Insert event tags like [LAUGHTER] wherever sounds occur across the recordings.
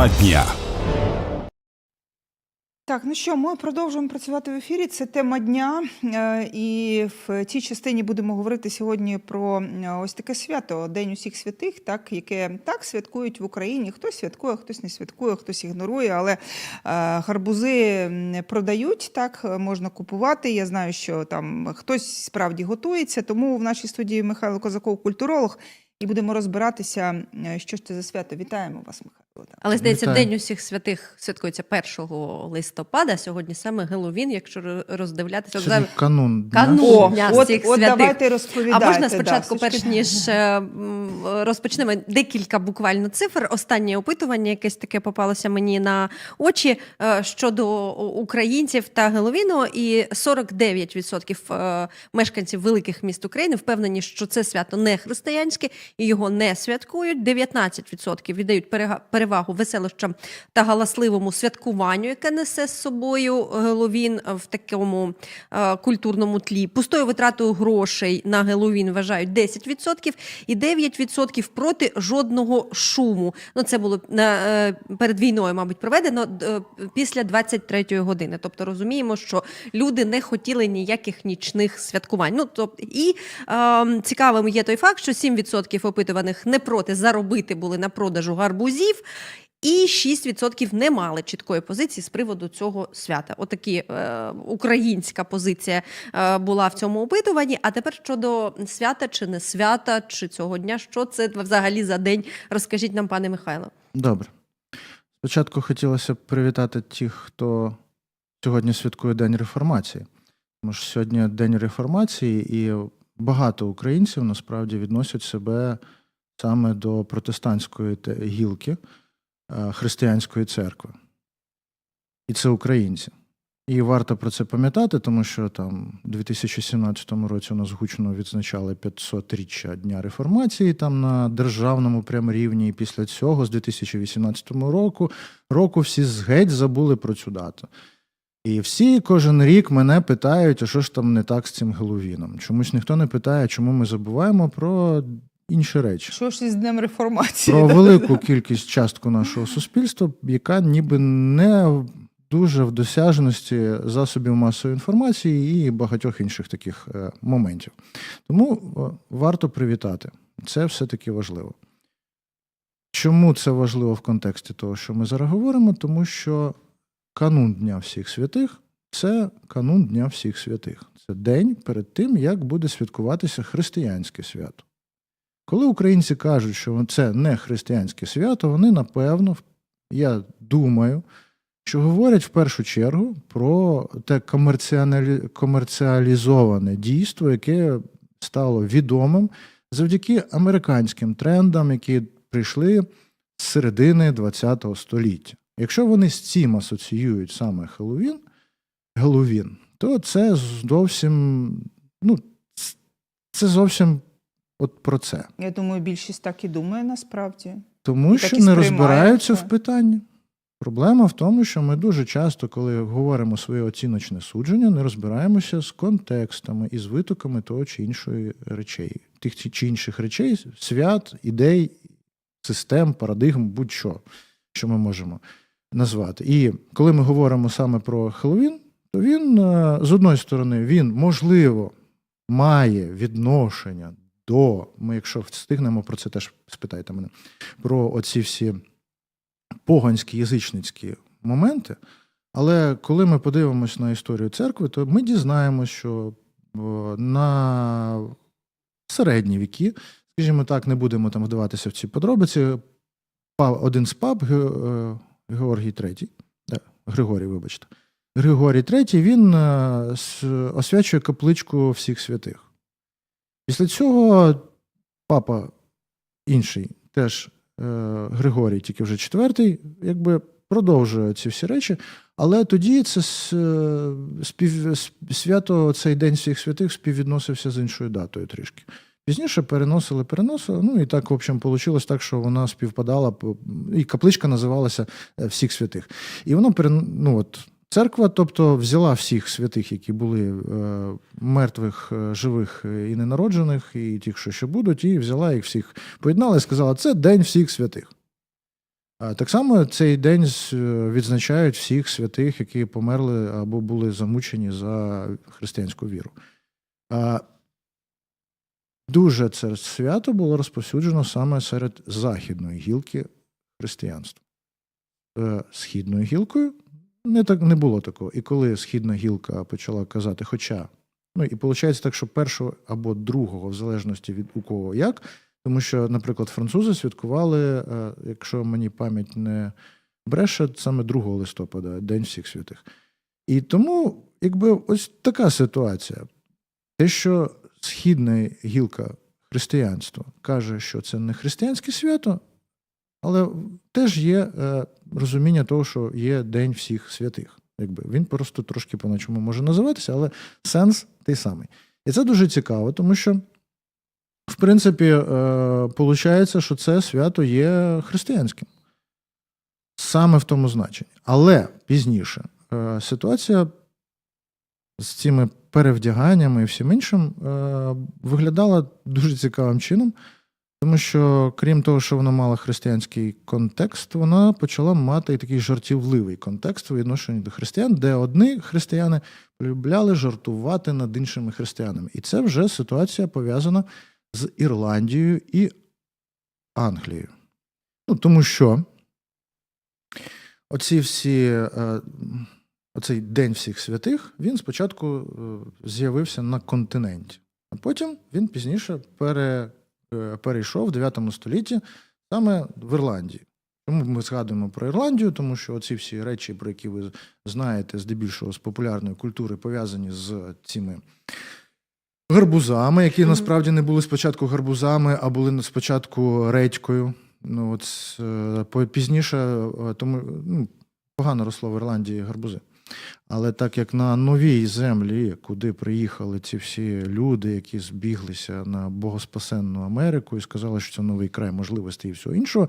Тема дня. Так, ну що, ми продовжуємо працювати в ефірі. Це тема дня, е, і в цій частині будемо говорити сьогодні про ось таке свято День усіх святих, так яке так святкують в Україні. Хтось святкує, хтось не святкує, хтось ігнорує, але е, гарбузи продають, так можна купувати. Я знаю, що там хтось справді готується. Тому в нашій студії Михайло Козаков, культуролог, і будемо розбиратися, е, що ж це за свято. Вітаємо вас, Михайло. Але здається, Вітаю. День усіх святих святкується 1 листопада. Сьогодні саме Геловін, якщо роздивлятися. Сьогодні зараз- канун дня. Канун. О, Дня от, всіх от святих. давайте А можна спочатку, точки- перш ніж е, розпочнемо декілька буквально цифр. Останнє опитування, якесь таке попалося мені на очі е, щодо українців та Геловіну. І 49% е, мешканців великих міст України впевнені, що це свято не християнське і його не святкують. 19% віддають перега- перевагу веселощам та галасливому святкуванню, яке несе з собою Геловін в такому е, культурному тлі. Пустою витратою грошей на Геловін вважають 10% і 9% проти жодного шуму. Ну це було е, перед війною, мабуть, проведено е, після 23-ї години. Тобто розуміємо, що люди не хотіли ніяких нічних святкувань. Ну тобто, і е, цікавим є той факт, що 7% опитуваних не проти заробити були на продажу гарбузів. І 6% не мали чіткої позиції з приводу цього свята. Отакі е, українська позиція е, була в цьому опитуванні. А тепер щодо свята чи не свята, чи цього дня, що це взагалі за день? Розкажіть нам, пане Михайло. Добре. Спочатку хотілося б привітати тих, хто сьогодні святкує День реформації. Тому що сьогодні День реформації, і багато українців насправді відносять себе саме до протестантської гілки християнської церкви. І це українці. І варто про це пам'ятати, тому що там у 2017 році у нас гучно відзначали 500-річчя Дня реформації там на державному прям рівні. І після цього, з 2018 року, року всі геть забули про цю дату. І всі кожен рік мене питають, а що ж там не так з цим Геловіном. Чомусь ніхто не питає, чому ми забуваємо про інші речі. Що ж із Днем реформації? Про велику [LAUGHS] кількість частку нашого суспільства, яка ніби не дуже в досяжності засобів масової інформації і багатьох інших таких е, моментів. Тому е, варто привітати. Це все-таки важливо. Чому це важливо в контексті того, що ми зараз говоримо? Тому що канун Дня всіх святих це канун Дня всіх святих. Це день перед тим, як буде святкуватися християнське свято. Коли українці кажуть, що це не християнське свято, вони напевно, я думаю, що говорять в першу чергу про те комерціалізоване дійство, яке стало відомим завдяки американським трендам, які прийшли з середини ХХ століття. Якщо вони з цим асоціюють саме Хеллоуін, Геловін, то це зовсім, ну, це зовсім от про це. Я думаю, більшість так і думає насправді. Тому І що не розбираються це. в питанні. Проблема в тому, що ми дуже часто, коли говоримо своє оціночне судження, не розбираємося з контекстами і з витоками того чи іншої речей, тих чи- чи інших речей, свят, ідей, систем, парадигм, будь-що, що ми можемо назвати. І коли ми говоримо саме про Хеллоуін, то він е, з одної сторони він можливо має відношення до. Ми, якщо встигнемо про це теж спитайте мене, про оці всі поганські язичницькі моменти. Але коли ми подивимось на історію церкви, то ми дізнаємося, що е, на середні віки, скажімо так, не будемо там вдаватися в ці подробиці. Один з пап е, Георгій III, Григорій, вибачте, Григорій III, він е, освячує капличку всіх святих. Після цього папа інший, теж е, Григорій, тільки вже четвертий, якби продовжує ці всі речі. Але тоді це е, спів, свято, цей День всіх святих співвідносився з іншою датою трішки. Пізніше переносили, переносили. Ну і так, в общем, вийшло так, що вона співпадала, і капличка називалася е, всіх святих. І воно ну, от, церква, тобто, взяла всіх святих, які були е, мертвих, е, живих е, і ненароджених, і тих, що ще будуть, і взяла їх всіх, поєднала і сказала, це День всіх святих. Так само цей день відзначають всіх святих, які померли або були замучені за християнську віру. Дуже це свято було розповсюджено саме серед західної гілки християнства. Е, Східною гілкою не, так, не було такого. І коли східна гілка почала казати, хоча, ну і виходить так, що першого або другого, в залежності від у кого як, тому що, наприклад, французи святкували, е, якщо мені пам'ять не бреше, саме 2 листопада, День всіх святих. І тому, якби ось така ситуація. Те, що східна гілка християнства каже, що це не християнське свято, але теж є е, розуміння того, що є День всіх святих. Якби. Він просто трошки по-начому може називатися, але сенс той самий. І це дуже цікаво, тому що, в принципі, виходить, що це свято є християнським. Саме в тому значенні. Але пізніше е, ситуація з цими перевдяганнями і всім іншим е, виглядала дуже цікавим чином, тому що, крім того, що вона мала християнський контекст, вона почала мати і такий жартівливий контекст у відношенні до християн, де одні християни полюбляли жартувати над іншими християнами. І це вже ситуація пов'язана з Ірландією і Англією. Ну, тому що оці всі, е, оцей День всіх святих, він спочатку е, з'явився на континенті, а потім він пізніше пере, перейшов в 9 столітті саме в Ірландії. Чому ми згадуємо про Ірландію? Тому що оці всі речі, про які ви знаєте, здебільшого з популярної культури, пов'язані з цими гарбузами, які насправді не були спочатку гарбузами, а були спочатку редькою. Ну, от е, пізніше, е, тому ну, погано росло в Ірландії гарбузи. Але так як на новій землі, куди приїхали ці всі люди, які збіглися на богоспасенну Америку і сказали, що це новий край можливостей і всього іншого,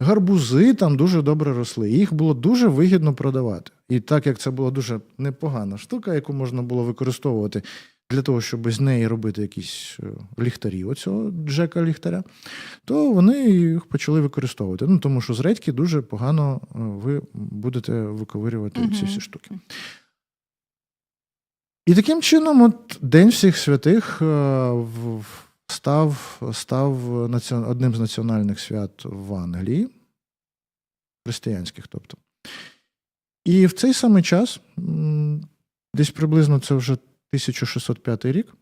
гарбузи там дуже добре росли. І їх було дуже вигідно продавати. І так як це була дуже непогана штука, яку можна було використовувати для того, щоб з неї робити якісь е, ліхтарі, оцього Джека ліхтаря, то вони їх почали використовувати. Ну тому що з редьки дуже погано е, ви будете виковирювати ці всі штуки. І таким чином, от День всіх святих е, став, став одним з національних свят в Англії, християнських, тобто. І в цей самий час, десь приблизно це вже 1605 рік,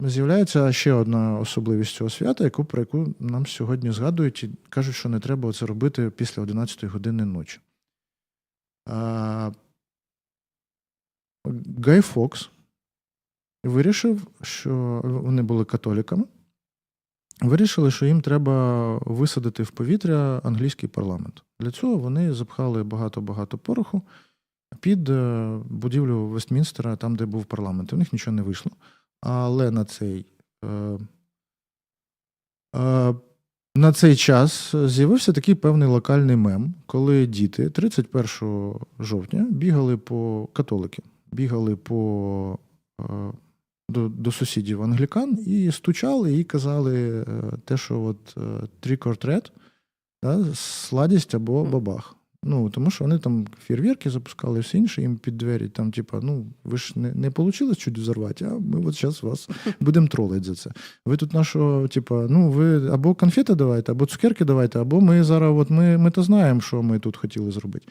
з'являється ще одна особливість цього свята, яку, про яку нам сьогодні згадують і кажуть, що не треба це робити після 11 години ночі. Гай Фокс вирішив, що вони були католіками. Вирішили, що їм треба висадити в повітря англійський парламент. Для цього вони запхали багато-багато пороху під е, будівлю Вестмінстера, там, де був парламент. У них нічого не вийшло. Але на цей, е, е, на цей час з'явився такий певний локальний мем, коли діти 31 жовтня бігали по католики, бігали по, до, до сусідів англікан і стучали, і казали е, те, що от treat, да, сладість або бабах. Ну, тому що вони там фейерверки запускали і все інше, їм під двері, там, типа, ну, ви ж не, не вийшло чуть взорвати, а ми от зараз вас [LAUGHS] будемо тролити за це. Ви тут нашого, типа, ну, ви або конфети давайте, або цукерки давайте, або ми зараз, от ми, ми то знаємо, що ми тут хотіли зробити.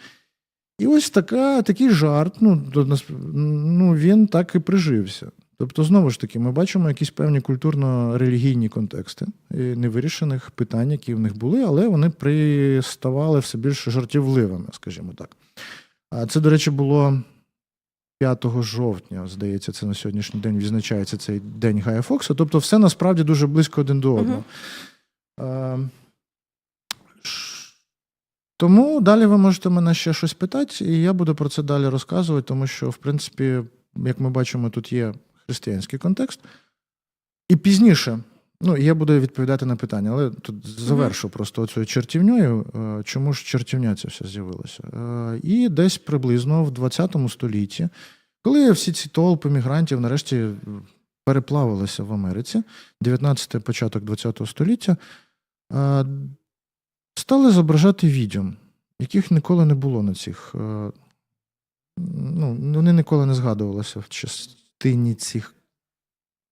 І ось така, такий жарт, ну, ну, він так і прижився. Тобто, знову ж таки, ми бачимо якісь певні культурно-релігійні контексти і невирішених питань, які в них були, але вони приставали все більш жартівливими, скажімо так. А це, до речі, було 5 жовтня, здається, це на сьогоднішній день відзначається цей день Гая Фокса. Тобто, все насправді дуже близько один до одного. А, ш- тому далі ви можете мене ще щось питати, і я буду про це далі розказувати, тому що, в принципі, як ми бачимо, тут є християнський контекст. І пізніше, ну, я буду відповідати на питання, але тут завершу просто оцю чертівньою, е, чому ж чертівня ця вся з'явилася. Е, І десь приблизно в 20 столітті, коли всі ці толпи мігрантів нарешті переплавилися в Америці, 19 початок 20 століття, е, стали зображати відьом. яких ніколи не було на цих. е, Ну, вони ніколи не згадувалися в частині цих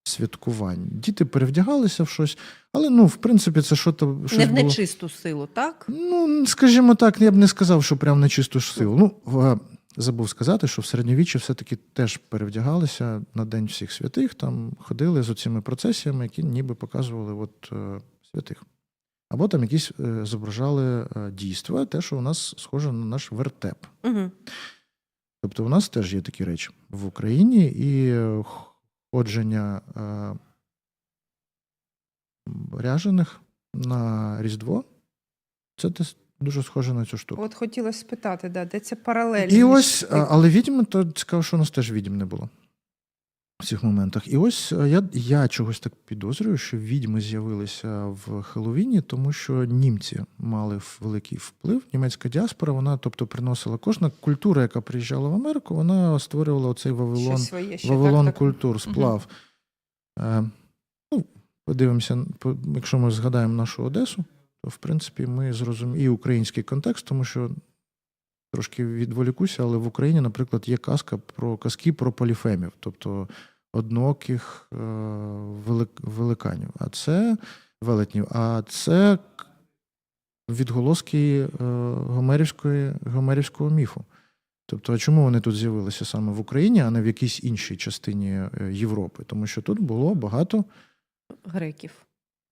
святкувань. Діти перевдягалися в щось, але ну, в принципі, це що то щось Не в було. нечисту силу, так? Ну, скажімо так, я б не сказав, що прям на чисту ж силу. Ну, в- забув сказати, що в середньовіччі все-таки теж перевдягалися на День всіх святих, там ходили з оцими процесіями, які ніби показували от, е, святих. Або там якісь е, зображали е, дійства, те, що у нас схоже на наш вертеп. Угу. Тобто у нас теж є такі речі в Україні, і е, ходження е, ряжених на Різдво це те дуже схоже на цю штуку. От хотілося спитати, да, де це паралель? І ось, але відьми, то цікаво, що у нас теж відьм не було в цих моментах. І ось я, я чогось так підозрюю, що відьми з'явилися в Хеллоуіні, тому що німці мали великий вплив. Німецька діаспора, вона тобто приносила кожна культура, яка приїжджала в Америку, вона створювала оцей Вавилон, своє ще, Вавилон так, так. культур, сплав. Е, ну, подивимося, якщо ми згадаємо нашу Одесу, то в принципі ми зрозуміємо і український контекст, тому що трошки відволікуся, але в Україні, наприклад, є казка про казки про поліфемів, тобто одноких е, великанів. А це велетнів. А це відголоски е, гомерівської, гомерівського міфу. Тобто, а чому вони тут з'явилися саме в Україні, а не в якійсь іншій частині е, Європи? Тому що тут було багато Греків,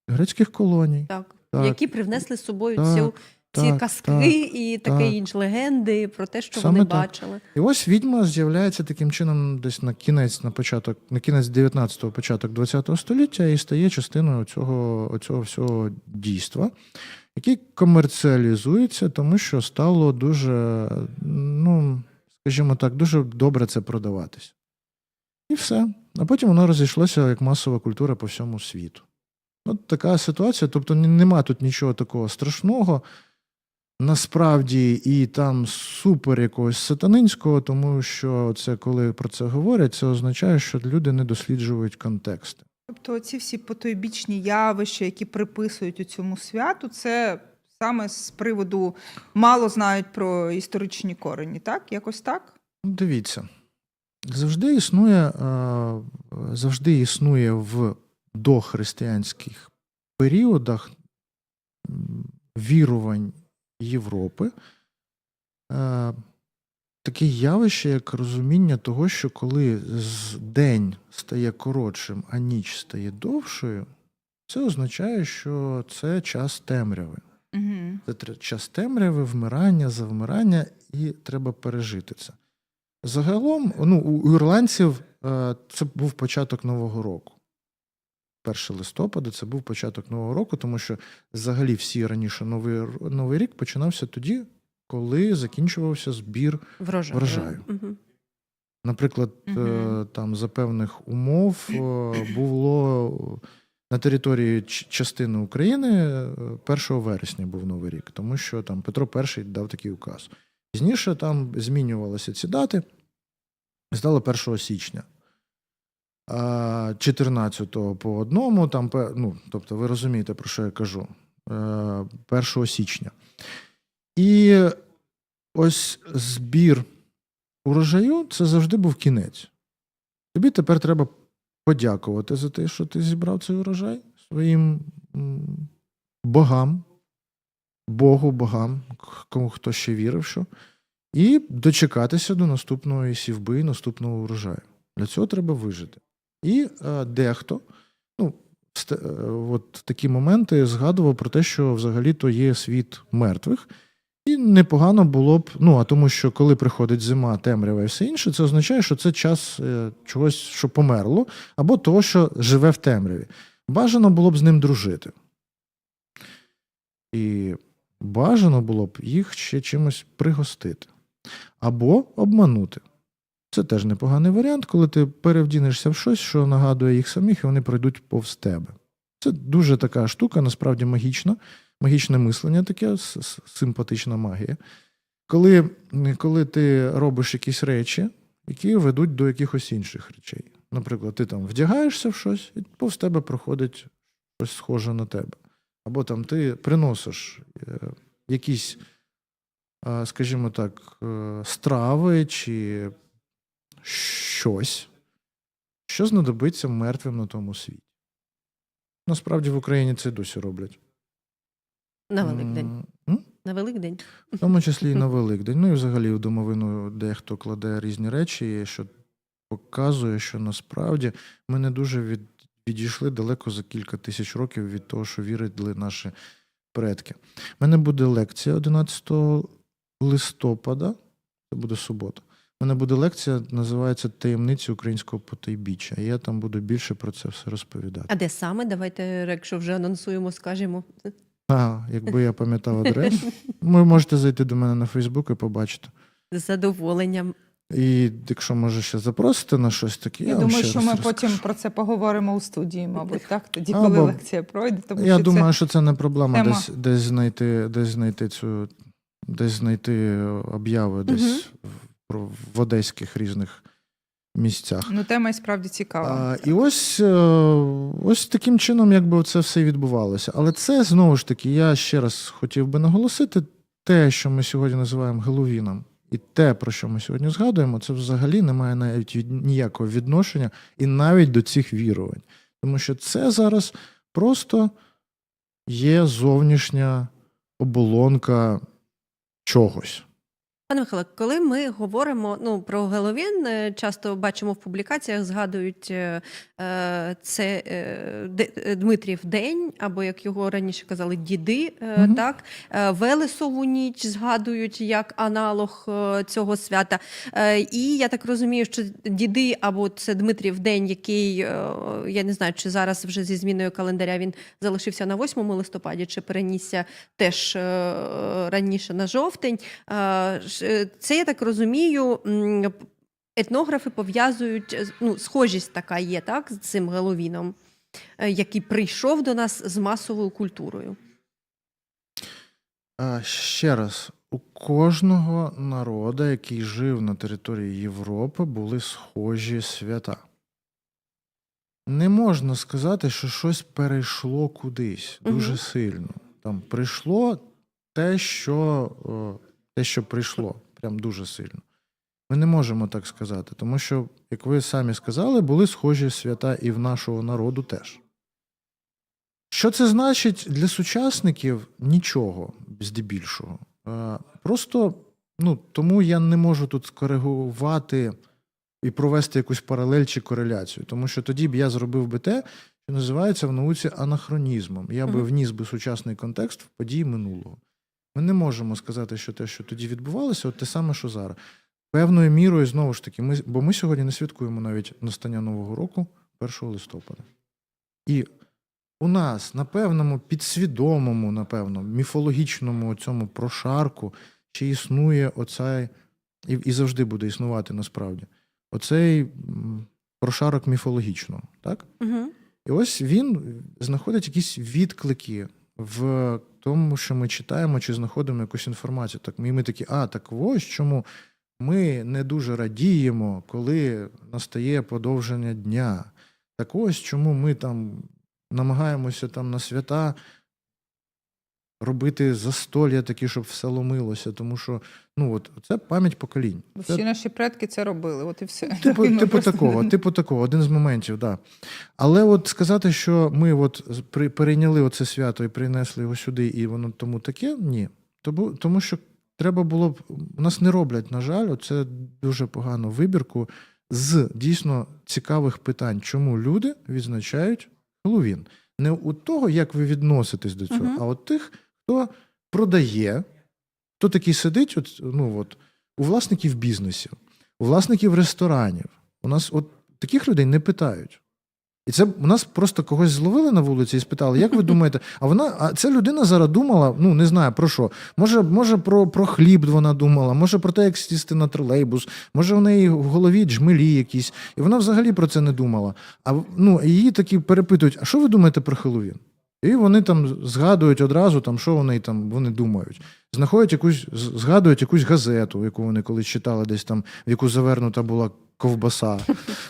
грецьких колоній. так. Так. Які привнесли з собою Так, цю, ці так, казки так, і таке так. інше легенди про те, що Саме вони так. бачили. І ось відьма з'являється таким чином десь на кінець, на початок, на кінець 19-го, початок 20-го століття і стає частиною цього, цього всього дійства, який комерціалізується, тому що стало дуже, ну, скажімо так, дуже добре це продаватись. І все. А потім воно розійшлося як масова культура по всьому світу. От така ситуація. Тобто нема тут нічого такого страшного насправді і там супер якогось сатанинського, тому що це коли про це говорять, це означає, що люди не досліджують контексти. Тобто ці всі потойбічні явища, які приписують у цьому святу, це саме з приводу мало знають про історичні корені, так? Якось так? Ну, Дивіться, завжди існує, е, завжди існує в дохристиянських періодах вірувань Європи е, таке явище, як розуміння того, що коли день стає коротшим, а ніч стає довшою, це означає, що це час темряви. Угу. Це час темряви, вмирання, завмирання, і треба пережити це. Загалом, ну, у ірландців е, це був початок Нового року. 1 листопада це був початок Нового року, тому що взагалі всі раніше Новий, Новий рік починався тоді, коли закінчувався збір. Врожаю. Врожаю. Угу. Наприклад, е, Мгм. там за певних умов е, було на території частини України е, 1 вересня був Новий рік, тому що там Петро І дав такий указ. Пізніше там змінювалися ці дати, стало 1 січня. А 14 по одному, там, ну, тобто ви розумієте, про що я кажу, е, 1 січня. І ось збір урожаю це завжди був кінець. Тобі тепер треба подякувати за те, що ти зібрав цей урожай своїм богам, Богу, богам, кому хто ще вірив, що, і дочекатися до наступної сівби, наступного урожаю. Для цього треба вижити. І е, дехто, ну, е, от в такі моменти згадував про те, що взагалі-то є світ мертвих. І непогано було б, ну а тому, що коли приходить зима, темрява і все інше, це означає, що це час е, чогось, що померло, або того, що живе в темряві. Бажано було б з ним дружити. І бажано було б їх ще чимось пригостити. Або обманути. Це теж непоганий варіант, коли ти перевдінешся в щось, що нагадує їх самих, і вони пройдуть повз тебе. Це дуже така штука, насправді магічна, магічне мислення, таке симпатична магія. Коли, коли ти робиш якісь речі, які ведуть до якихось інших речей. Наприклад, ти там вдягаєшся в щось, і повз тебе проходить щось схоже на тебе. Або там ти приносиш е, якісь скажімо так, е, страви чи щось, що знадобиться мертвим на тому світі. Насправді в Україні це досі роблять. На Великдень. М? На Великдень. В тому числі і на Великдень. Ну і взагалі в домовину дехто кладе різні речі, що показує, що насправді ми не дуже від, відійшли далеко за кілька тисяч років від того, що вірили наші предки. У мене буде лекція 11 листопада, це буде субота. У мене буде лекція, називається Таємниці українського потайбіччя. Я там буду більше про це все розповідати. А де саме? Давайте, якщо вже анонсуємо, скажемо. А, якби я пам'ятав адресу, ви можете зайти до мене на Фейсбук і побачити. З задоволенням. І якщо може ще запросите на щось таке, я, Я вам думаю, ще що раз ми розкажу. потім про це поговоримо у студії, мабуть, так? Тоді, Або- коли лекція пройде. Тому Я що думаю, що це не проблема тема. десь, десь знайти, десь знайти цю, десь знайти обяви десь в, одеських різних місцях. ну, тема і справді цікава. А, і ось, е, ось таким чином, якби це все відбувалося. Але це знову ж таки, я ще раз хотів би наголосити, те, що ми сьогодні називаємо Геловіном, і те, про що ми сьогодні згадуємо, це взагалі не має навіть ніякого відношення і навіть до цих вірувань. Тому що це зараз просто є зовнішня оболонка чогось. Пане Михайло, коли ми говоримо ну, про Геловін, е, часто бачимо в публікаціях, згадують е, е, це е, е, Дмитрів день, або як його раніше казали, діди, е, Мгм. так Е, Велесову ніч згадують як аналог е, цього свята. Е, І я так розумію, що діди або це Дмитрів день, який е, я не знаю, чи зараз вже зі зміною календаря він залишився на 8 листопаді, чи перенісся теж е, раніше на жовтень. Е, Це я так розумію. Етнографи пов'язують е, ну, схожість така є, так, з цим Геловіном, е, який прийшов до нас з масовою культурою. Ще раз, у кожного народу, який жив на території Європи, були схожі свята. Не можна сказати, що щось перейшло кудись дуже Мгм. сильно. Там прийшло те, що, те, що прийшло, прям дуже сильно. Ми не можемо так сказати, тому що, як ви самі сказали, були схожі свята і в нашого народу теж. Що це значить для сучасників? Нічого здебільшого. Е, Просто ну, тому я не можу тут скоригувати і провести якусь паралель чи кореляцію, тому що тоді б я зробив би те, що називається в науці анахронізмом. Я би вніс би сучасний контекст в події минулого. Ми не можемо сказати, що те, що тоді відбувалося, от те саме, що зараз. Певною мірою, знову ж таки, ми, бо ми сьогодні не святкуємо навіть настання Нового року 1 листопада. І у нас на певному підсвідомому, напевно, міфологічному цьому прошарку ще існує оцей, і, і завжди буде існувати насправді, оцей прошарок міфологічного. Так? Угу. І ось він знаходить якісь відклики в тому, що ми читаємо чи знаходимо якусь інформацію. Так, і ми такі, а, так ось чому ми не дуже радіємо, коли настає подовження дня. Так ось чому ми там намагаємося там на свята робити застолля такі, щоб все ломилося, тому що ну от це пам'ять поколінь. Бо Це всі наші предки це робили, от і все. [LAUGHS] Типу, Ми типу просто такого, типу такого, один з моментів, да. Але от сказати, що ми от при, перейняли оце свято і принесли його сюди, і воно тому таке, ні. Тому, тому що треба було б. У нас не роблять, на жаль, це дуже погану вибірку з дійсно цікавих питань, чому люди відзначають Хеллоуін. Не у того, як ви відноситесь до цього, Мгм. а от тих, хто продає, хто такий сидить, от, ну, от, у власників бізнесів, у власників ресторанів. У нас от таких людей не питають. І це у нас просто когось зловили на вулиці і спитали, як ви [LAUGHS] думаєте, а вона, а ця людина зараз думала, ну не знаю про що. Може, може про, про хліб вона думала, може про те, як сісти на тролейбус, може в неї в голові джмелі якісь, і вона взагалі про це не думала. А ну, її такі перепитують: а що ви думаєте про Хеллоуін? І вони там згадують одразу, там, що вони там вони думають. Знаходять якусь, згадують якусь газету, яку вони колись читали, десь там, в яку завернута була ковбаса.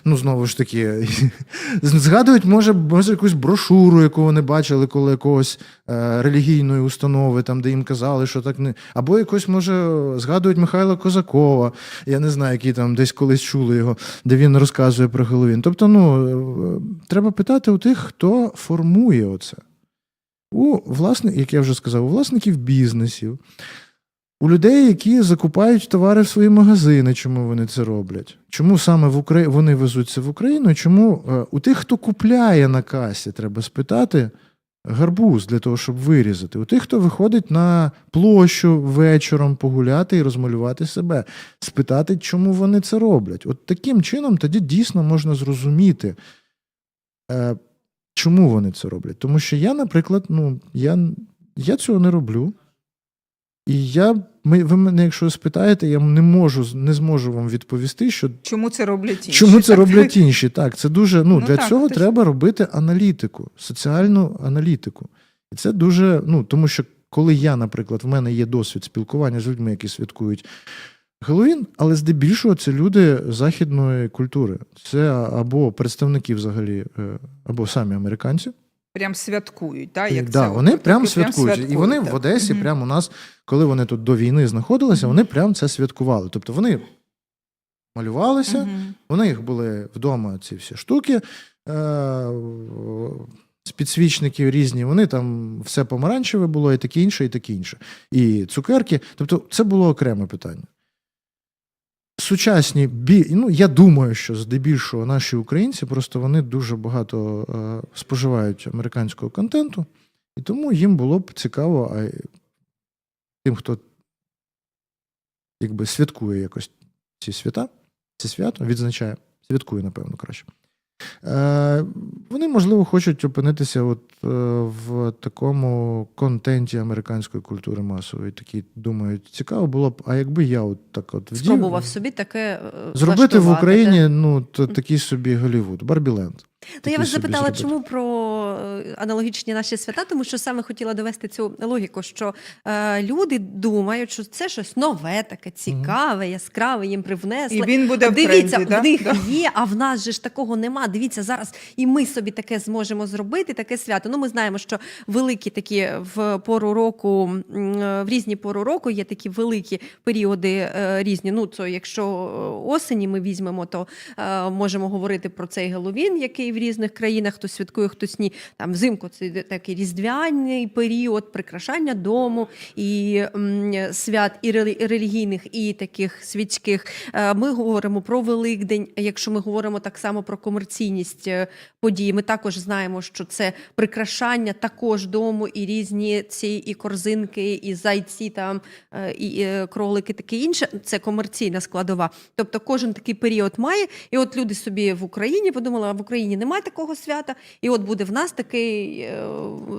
Ну, знову ж таки, [LAUGHS] згадують, може, може, якусь брошуру, яку вони бачили коло якогось е, релігійної установи, там, де їм казали, що так не. Або якось, може, згадують Михайла Козакова, я не знаю, який там десь колись чули його, де він розказує про Геловін. Тобто, ну, е, треба питати у тих, хто формує оце. У власне, як я вже сказав, у власників бізнесів, у людей, які закупають товари в свої магазини, чому вони це роблять? Чому саме в Украї... вони везуть це в Україну? Чому е, у тих, хто купляє на касі, треба спитати гарбуз для того, щоб вирізати. У тих, хто виходить на площу вечором погуляти і розмалювати себе, спитати, чому вони це роблять. От таким чином тоді дійсно можна зрозуміти, е, чому вони це роблять. Тому що я, наприклад, ну, я, я цього не роблю. І я, ми, ви мене, якщо спитаєте, я не можу, не зможу вам відповісти, що Чому це роблять інші? чому це Так, роблять інші. Так, це дуже ну, Ну для так, цього ж- треба робити аналітику, соціальну аналітику. І це дуже, ну тому що коли я, наприклад, в мене є досвід спілкування з людьми, які святкують Геловін, але здебільшого це люди західної культури. Це або представники взагалі, е, або самі американці. Прям святкують, так? І, Як Е, да, це вони от, прям таки святкують. І вони так. в Одесі, Мгм. прямо у нас, коли вони тут до війни знаходилися, вони прям це святкували. Тобто вони малювалися, Мгм. у них були вдома ці всі штуки. Е- з підсвічників різні, вони там все помаранчеве було, і таке інше, і таке інше. І цукерки. Тобто, це було окреме питання. Сучасні бі... ну, я думаю, що здебільшого наші українці просто вони дуже багато е, споживають американського контенту, і тому їм було б цікаво, а тим, хто якби святкує якось ці свята, ці свято відзначає, святкує, напевно, краще. Е, вони, можливо, хочуть опинитися от, е, в такому контенті американської культури масової. Такі думають, цікаво було б, а якби я от так от вдів, Спробував собі таке е, зробити в Україні ну, такий собі Голівуд, Барбіленд. Ну, я вас запитала, зробити. чому про е, аналогічні наші свята, тому що саме хотіла довести цю логіку, що е, люди думають, що це щось нове, таке цікаве, яскраве, їм привнесли. І він буде в Дивіться, тренді, в них Да. є, а в нас же ж такого нема. Дивіться, зараз і ми собі таке зможемо зробити, таке свято. Ну, ми знаємо, що великі такі в пору року, е, в різні пору року є такі великі періоди е, різні. Ну, то якщо е, осені ми візьмемо, то е, можемо говорити про цей Геловін, який в різних країнах хтось святкує, хтось ні. Там взимку це такий різдвяний період, прикрашання дому і свят і релігійних, і таких світських. Е, Ми говоримо про Великдень. Якщо ми говоримо так само про комерційність е, подій, ми також знаємо, що це прикрашання також дому, і різні ці і корзинки, і зайці, там е, і кролики, таке інше. Це комерційна складова. Тобто кожен такий період має. І от люди собі в Україні подумали, а в Україні немає такого свята, і от буде в нас такий е,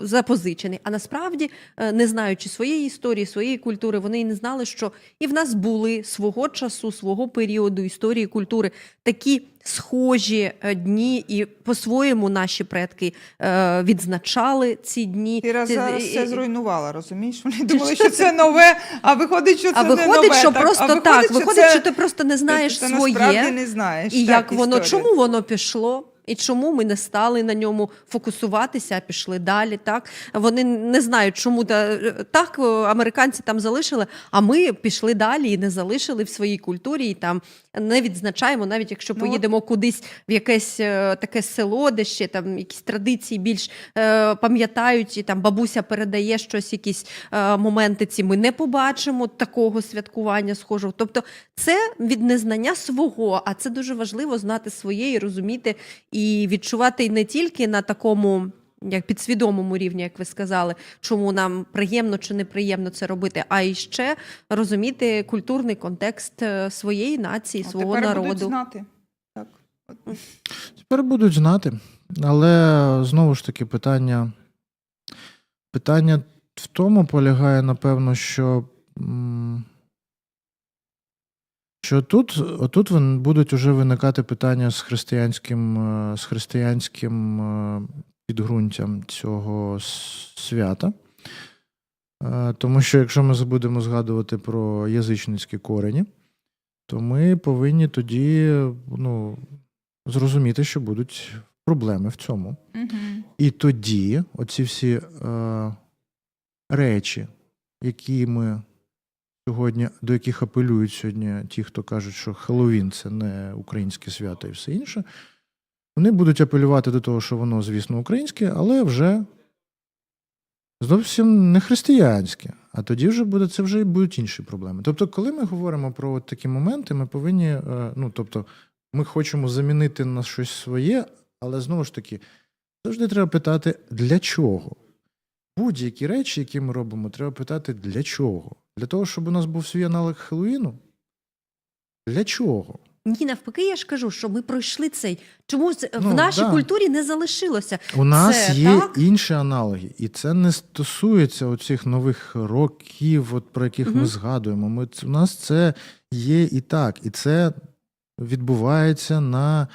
запозичений. А насправді, е, не знаючи своєї історії, своєї культури, вони і не знали, що і в нас були свого часу, свого періоду історії культури такі схожі е, дні, і по-своєму наші предки відзначали ці дні. Ці- зараз все зруйнувала, розумієш? Вони думали, що це нове, а виходить, що це а не виходить, нове. що так. просто а так. Виходить, це- що ти просто не знаєш ти своє. не знаєш. І так, як воно, чому воно пішло? І чому ми не стали на ньому фокусуватися, а пішли далі? Так вони не знають, чому та так американці там залишили, а ми пішли далі і не залишили в своїй культурі, і там не відзначаємо, навіть якщо Ну, поїдемо кудись в якесь е, таке село, де ще там якісь традиції більш е, пам'ятають, і там бабуся передає щось, якісь е, моменти. Ці ми не побачимо такого святкування схожого. Тобто, це від незнання свого, а це дуже важливо знати своє і розуміти і відчувати не тільки на такому. Як підсвідомому рівні, як ви сказали, чому нам приємно чи неприємно це робити, а і ще розуміти культурний контекст е, своєї нації, От свого тепер народу. будуть знати. Так. Тепер будуть знати. Але знову ж таки, питання, питання в тому полягає, напевно, що, м, що тут, отут будуть уже виникати питання з християнським, е, з християнським е, підґрунтям цього свята. Е, Тому що якщо ми будемо згадувати про язичницькі корені, то ми повинні тоді ну, зрозуміти, що будуть проблеми в цьому. Мгм. І тоді оці всі е, речі, які ми сьогодні, до яких апелюють сьогодні ті, хто кажуть, що Хеллоуін це не українське свято і все інше, вони будуть апелювати до того, що воно, звісно, українське, але вже зовсім не християнське. А тоді вже буде це вже і будуть інші проблеми. Тобто, коли ми говоримо про от такі моменти, ми повинні, е, ну тобто, ми хочемо замінити на щось своє, але знову ж таки, завжди треба питати, для чого? Будь-які речі, які ми робимо, треба питати, для чого? Для того, щоб у нас був свій аналог Хеллоуіну? Для чого? Ні, навпаки, я ж кажу, що ми пройшли цей. Чому з- в Ну, нашій да. культурі не залишилося? У нас Це є так? інші аналоги, і це не стосується оцих нових років, от про яких ми згадуємо. Ми, у нас це є і так, і це відбувається на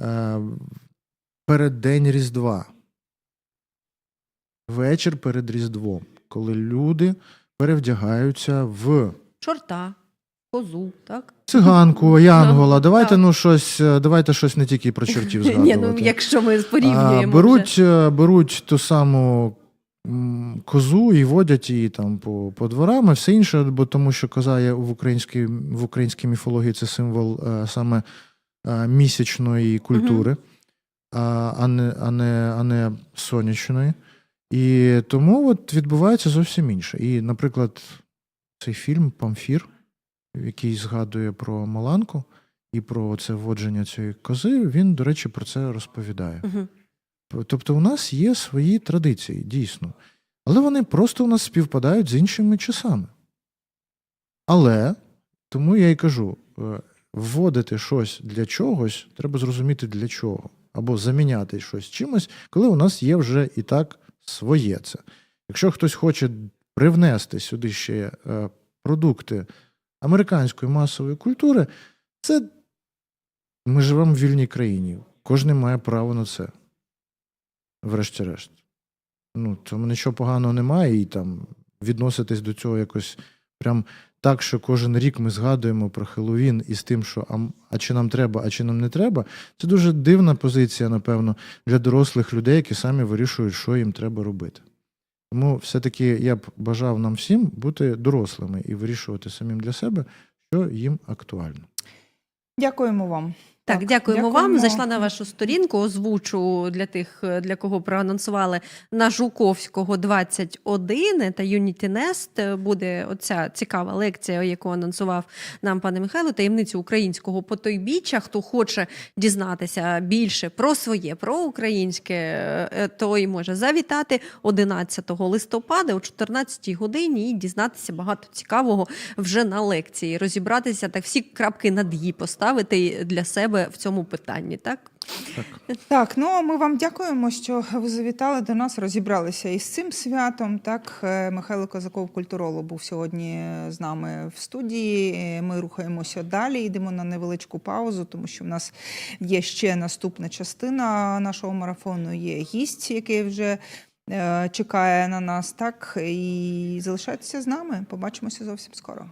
е, переддень Різдва. Вечір перед Різдвом, коли люди перевдягаються в Чорта, козу, так? циганку, янгола. Давайте так. ну щось, е, давайте щось не тільки про чортів згадувати. [LAUGHS] Ні, ну якщо ми А, порівнюємо. беруть, вже. е, беруть ту саму козу і водять її там по, по дворам, і все інше, бо тому що коза є в українській, в українській міфології це символ е, саме місячної культури, а, а, не, а, не, а не сонячної. І тому от відбувається зовсім інше. І, наприклад, цей фільм Памфір, який згадує про Маланку і про це вводження цієї кози, він, до речі, про це розповідає. Мгм. Тобто у нас є свої традиції, дійсно. Але вони просто у нас співпадають з іншими часами. Але тому я й кажу: е, вводити щось для чогось, треба зрозуміти для чого. Або заміняти щось чимось, коли у нас є вже і так своє це. Якщо хтось хоче привнести сюди ще е, продукти американської масової культури, це ми живемо в вільній країні. Кожен має право на це врешті-решт. Ну, тому нічого поганого немає, і там відноситись до цього якось прям так, що кожен рік ми згадуємо про Хеллоуін із тим, що а, а чи нам треба, а чи нам не треба. Це дуже дивна позиція, напевно, для дорослих людей, які самі вирішують, що їм треба робити. Тому все-таки я б бажав нам всім бути дорослими і вирішувати самим для себе, що їм актуально. Дякуємо вам. Так, дякуємо, вам. Зайшла на вашу сторінку. Озвучу для тих, для кого проанонсували на Жуковського 21 та Unity Nest буде оця цікава лекція, яку анонсував нам пане Михайло, таємницю українського потойбіччя. Хто хоче дізнатися більше про своє, про українське, е, той може завітати 11 листопада о 14 годині і дізнатися багато цікавого вже на лекції, розібратися так, всі крапки над «і» поставити для себе в цьому питанні. Так Так. Так, ну ми вам дякуємо, що ви завітали до нас, розібралися із цим святом. Так, Е, Михайло Козаков, культуролог, був сьогодні з нами в студії. Е, Ми рухаємося далі, йдемо на невеличку паузу, тому що в нас є ще наступна частина нашого марафону. Є гість, який вже е, чекає на нас. Так і залишайтеся з нами. Побачимося зовсім скоро.